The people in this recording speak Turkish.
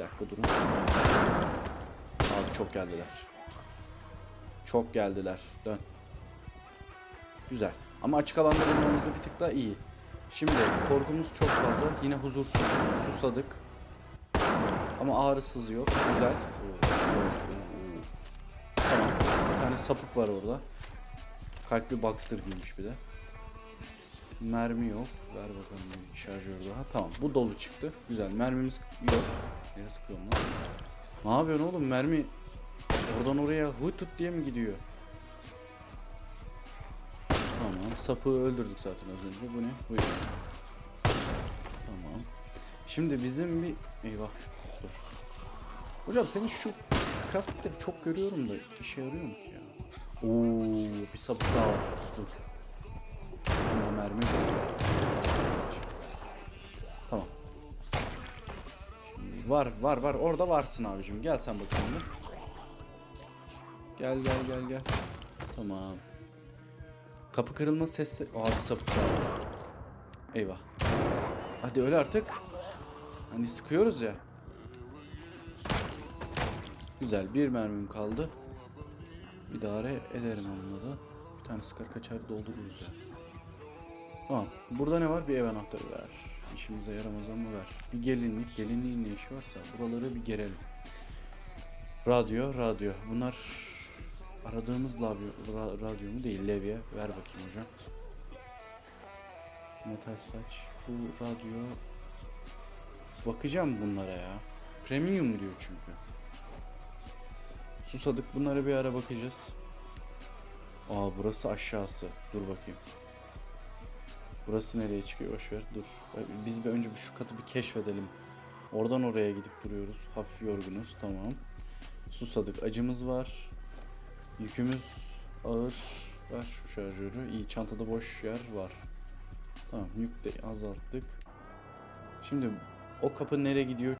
dakika durun. Abi çok geldiler. Çok geldiler. Dön. Güzel. Ama açık alanda bulmamız bir tık daha iyi. Şimdi korkumuz çok fazla. Yine huzursuzuz. Susadık. Ama ağrısız yok. Güzel. Tamam. Bir tane sapık var orada. Kalpli Baxter giymiş bir de. Mermi yok. Ver bakalım bir şarjör daha. Tamam bu dolu çıktı. Güzel. Mermimiz yok. Nereye sıkıyorum lan? Ne yapıyorsun oğlum? Mermi oradan oraya hı tut diye mi gidiyor? Tamam. Sapığı öldürdük zaten az önce. Bu ne? Buyur. Tamam. Şimdi bizim bir... Eyvah. Dur. Hocam senin şu kıyafetleri çok görüyorum da işe yarıyor mu ki ya? Oo, bir sapık daha. Dur. Mermi. Tamam. Şimdi var var var orada varsın abicim. Gel sen bakalım. bir. Gel gel gel gel. Tamam. Kapı kırılma sesleri. Abi sapık. Eyvah. Hadi öyle artık. Hani sıkıyoruz ya. Güzel bir mermim kaldı. İdare ederim onunla da. Bir tane sıkar kaçar doldururuz ya. Tamam. Burada ne var? Bir ev anahtarı ver. İşimize yaramaz ama ver. Bir gelinlik. Gelinliğin ne işi varsa buraları bir gerelim. Radyo, radyo. Bunlar aradığımız radyo, ra- radyo mu değil levye. Ver bakayım hocam. Metal saç. Bu radyo. Bakacağım bunlara ya. Premium diyor çünkü. Susadık. Bunlara bir ara bakacağız. Aa burası aşağısı. Dur bakayım. Burası nereye çıkıyor? Boş ver. Dur. Biz bir önce şu katı bir keşfedelim. Oradan oraya gidip duruyoruz. Hafif yorgunuz. Tamam. Susadık. Acımız var. Yükümüz ağır. Ver şu şarjörü. İyi. Çantada boş yer var. Tamam. Yük de azalttık. Şimdi o kapı nereye gidiyor